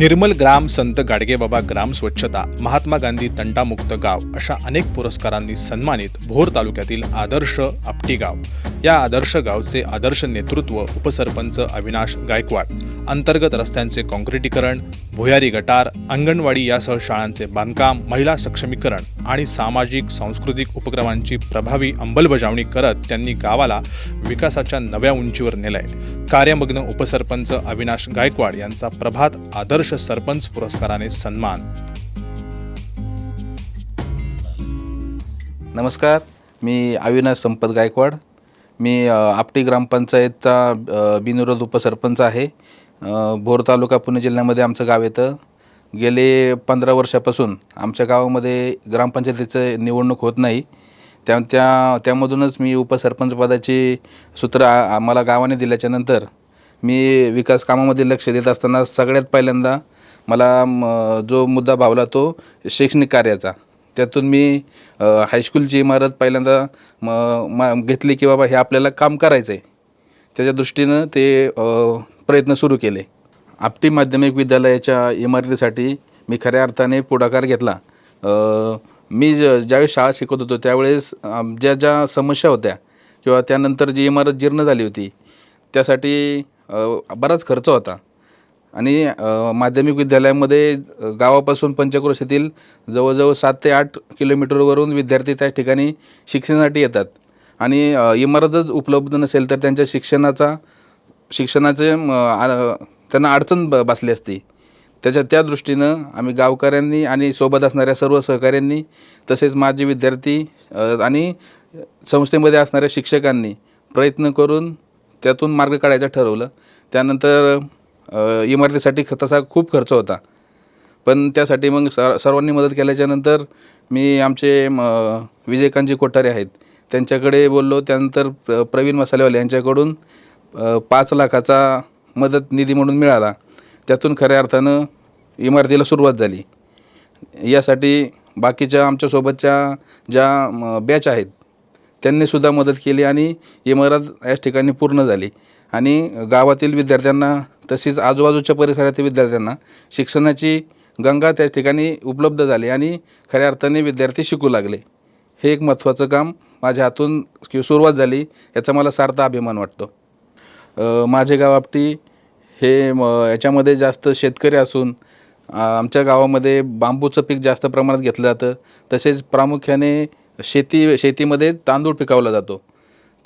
निर्मल ग्राम संत गाडगेबाबा ग्राम स्वच्छता महात्मा गांधी तंटामुक्त गाव अशा अनेक पुरस्कारांनी सन्मानित भोर तालुक्यातील आदर्श आपटी गाव. या आदर्श गावचे आदर्श नेतृत्व उपसरपंच अविनाश गायकवाड अंतर्गत रस्त्यांचे काँक्रिटीकरण भुयारी गटार अंगणवाडी यासह शाळांचे बांधकाम महिला सक्षमीकरण आणि सामाजिक सांस्कृतिक उपक्रमांची प्रभावी अंमलबजावणी करत त्यांनी गावाला विकासाच्या नव्या उंचीवर नेलंय. कार्यमग्न उपसरपंच अविनाश गायकवाड यांचा प्रभात आदर्श सरपंच पुरस्काराने सन्मान. नमस्कार मी अविनाश संपत गायकवाड. मी आपटी ग्रामपंचायतचा बिनविरोध उपसरपंच आहे. भोर तालुका पुणे जिल्ह्यामध्ये आमचं गाव येतं. गेले पंधरा वर्षापासून आमच्या गावामध्ये ग्रामपंचायतीचं निवडणूक होत नाही. त्या त्या त्यामधूनच मी उपसरपंच पदाची सूत्र आम्हाला गावाने दिल्याच्यानंतर मी विकास कामामध्ये लक्ष देत असताना सगळ्यात पहिल्यांदा मला म, जो मुद्दा भावला तो शैक्षणिक कार्याचा. त्यातून मी हायस्कूलची इमारत पहिल्यांदा म मा घेतली की बाबा हे आपल्याला काम करायचं आहे त्याच्या दृष्टीनं ते प्रयत्न सुरू केले. आपटी माध्यमिक विद्यालयाच्या इमारतीसाठी मी खऱ्या अर्थाने पुढाकार घेतला. मी ज ज्यावेळेस शाळा शिकत होतो त्यावेळेस ज्या ज्या समस्या होत्या किंवा त्यानंतर जी इमारत जीर्ण झाली होती त्यासाठी बराच खर्च होता. आणि माध्यमिक विद्यालयामध्ये गावापासून पंचक्रोश येथील जवळजवळ सात ते आठ किलोमीटरवरून विद्यार्थी त्या ठिकाणी शिक्षणासाठी येतात. आणि इमारतच उपलब्ध नसेल तर त्यांच्या शिक्षणाचा शिक्षणाचे आ- त्यांना अडचण ब बसली असती. त्याच्या त्या दृष्टीनं आम्ही गावकऱ्यांनी आणि सोबत असणाऱ्या सर्व सहकाऱ्यांनी तसेच माजी विद्यार्थी आणि संस्थेमध्ये असणाऱ्या शिक्षकांनी प्रयत्न करून त्यातून मार्ग काढायचं ठरवलं. त्यानंतर इमारतीसाठी ख- तसा खूप खर्च होता. पण त्यासाठी मग स सर्वांनी मदत केल्याच्यानंतर मी आमचे म, विजयकांतजी कोठारे आहेत त्यांच्याकडे बोललो. त्यानंतर प्र प्रवीण मसालेवाले यांच्याकडून पाच लाखाचा मदत निधी म्हणून मिळाला. त्यातून खऱ्या अर्थानं इमारतीला सुरुवात झाली. यासाठी बाकीच्या आमच्यासोबतच्या ज्या बॅच आहेत त्यांनीसुद्धा मदत केली आणि इमारत याच ठिकाणी पूर्ण झाली. आणि गावातील विद्यार्थ्यांना तसेच आजूबाजूच्या परिसरातील विद्यार्थ्यांना शिक्षणाची गंगा त्या ठिकाणी उपलब्ध झाली आणि खऱ्या अर्थाने विद्यार्थी शिकू लागले. हे एक महत्त्वाचं काम माझ्या हातून सुरुवात झाली याचा मला सार्थ अभिमान वाटतो. माझे गाव आपटी हे याच्यामध्ये जास्त शेतकरी असून आमच्या गावामध्ये बांबूचं पीक जास्त प्रमाणात घेतलं जातं. तसेच प्रामुख्याने शेती शेतीमध्ये तांदूळ पिकवला जातो.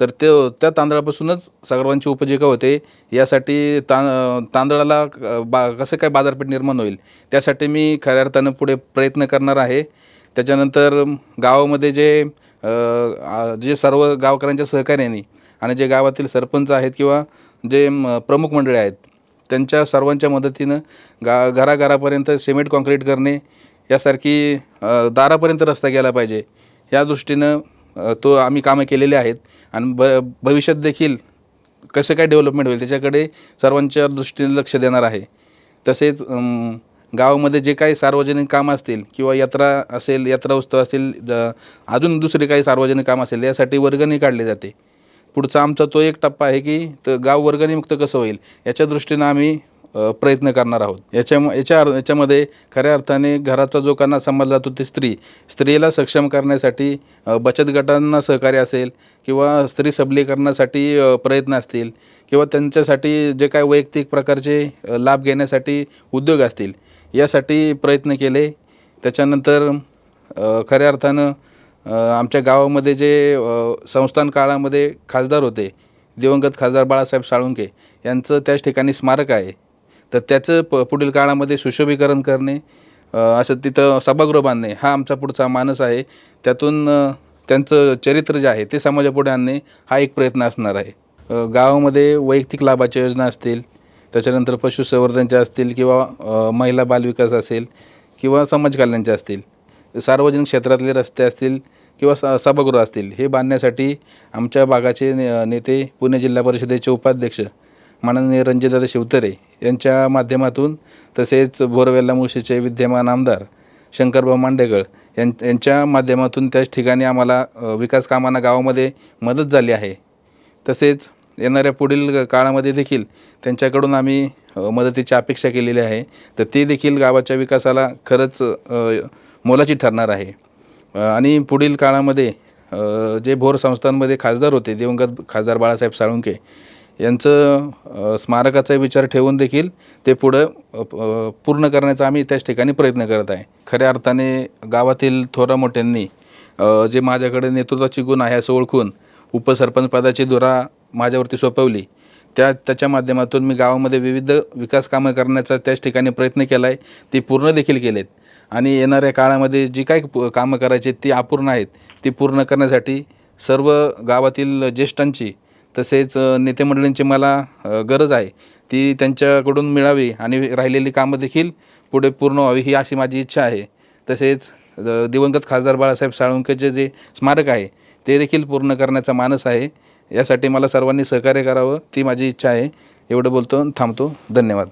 तर ते त्या तांदळापासूनच सर्वांची उपजीविका होते. यासाठी ता तांदळाला बा कसं काय बाजारपेठ निर्माण होईल त्यासाठी मी खऱ्या अर्थानं पुढे प्रयत्न करणार आहे. त्याच्यानंतर गावामध्ये जे जे सर्व गावकऱ्यांच्या सहकार्याने आणि जे गावातील सरपंच आहेत किंवा जे म, प्रमुख मंडळी आहेत त्यांच्या सर्वांच्या मदतीनं गा घराघरापर्यंत सिमेंट काँक्रीट करणे यासारखी दारापर्यंत रस्ता गेला पाहिजे. या दृष्टीनं तो आम्ही कामं केलेली आहेत आणि ब भविष्यात देखील कसं काय डेव्हलपमेंट होईल त्याच्याकडे सर्वांच्या दृष्टीने लक्ष देणार आहे. तसेच गावामध्ये जे काही सार्वजनिक कामं असतील किंवा यात्रा असेल यात्रा उत्सव असेल अजून दुसरे काही सार्वजनिक काम असेल यासाठी वर्गणी काढली जाते. पुढचा आमचा तो एक टप्पा आहे की तर गाव वर्गणीमुक्त कसं होईल याच्या दृष्टीनं आम्ही प्रयत्न करणार आहोत. याच्या याच्या अर् याच्यामध्ये खऱ्या अर्थाने घराचा जो कणा समजला जातो ती स्त्री स्त्रीला सक्षम करण्यासाठी बचत गटांना सहकार्य असेल किंवा स्त्री सबलीकरणासाठी प्रयत्न असतील किंवा त्यांच्यासाठी जे काय वैयक्तिक प्रकारचे लाभ घेण्यासाठी उद्योग असतील यासाठी प्रयत्न केले. त्याच्यानंतर खऱ्या अर्थानं आमच्या गावामध्ये जे संस्थान काळामध्ये खासदार होते दिवंगत खासदार बाळासाहेब साळुंके यांचं त्याच ठिकाणी स्मारक आहे. तर त्याचं प पुढील काळामध्ये सुशोभीकरण करणे असं तिथं सभागृह बांधणे हा आमचा पुढचा मानस आहे. त्यातून त्यांचं चरित्र जे आहे ते समाजापुढे आणणे हा एक प्रयत्न असणार आहे. गावामध्ये वैयक्तिक लाभाच्या योजना असतील त्याच्यानंतर पशुसंवर्धनच्या असतील किंवा महिला बालविकास असेल किंवा समाज कल्याणच्या असतील सार्वजनिक क्षेत्रातले रस्ते असतील किंवा स सभागृह असतील हे बांधण्यासाठी आमच्या भागाचे ने नेते पुणे जिल्हा परिषदेचे उपाध्यक्ष माननीय रणजितदादा शिवतरे यांच्या माध्यमातून तसेच बोरवेल्ला मुशीचे विद्यमान आमदार शंकरभाऊ मांडेगळ यां यांच्या माध्यमातून त्याच ठिकाणी आम्हाला विकास कामांना गावामध्ये मदत झाली आहे. तसेच येणाऱ्या पुढील काळामध्ये देखील त्यांच्याकडून आम्ही मदतीची अपेक्षा केलेली आहे. तर ते देखील गावाच्या विकासाला खरंच मोलाची ठरणार आहे. आणि पुढील काळामध्ये जे भोर संस्थांमध्ये खासदार होते दिवंगत खासदार बाळासाहेब साळुंके यांचं स्मारकाचा विचार ठेवून देखील ते पुढं पूर्ण करण्याचा आम्ही त्याच ठिकाणी प्रयत्न करत आहे. खऱ्या अर्थाने गावातील थोरा मोठ्यांनी जे माझ्याकडे नेतृत्वाची गुण आहे असं ओळखून उपसरपंच पदाची धुरा माझ्यावरती सोपवली त्या त्याच्या माध्यमातून मी गावामध्ये विविध विकास कामं करण्याचा त्याच ठिकाणी प्रयत्न केला आहे ती पूर्ण देखील केलेत. आणि येणाऱ्या काळामध्ये जी काही कामं करायची आहेत ती अपूर्ण आहेत ती पूर्ण करण्यासाठी सर्व गावातील ज्येष्ठांची तसेच नेतेमंडळींची नेते मंडळींची मला गरज आहे. ती त्यांच्याकडून मिळावी आणि राहिलेली कामं देखील पुढे पूर्ण व्हावी ही अशी माझी इच्छा आहे. तसेच दिवंगत खासदार बाळासाहेब साळुंकेचे जे स्मारक आहे ते देखील पूर्ण करण्याचा मानस आहे. यासाठी मला सर्वांनी सहकार्य करावं ती माझी इच्छा आहे. एवढं बोलतो थांबतो. धन्यवाद.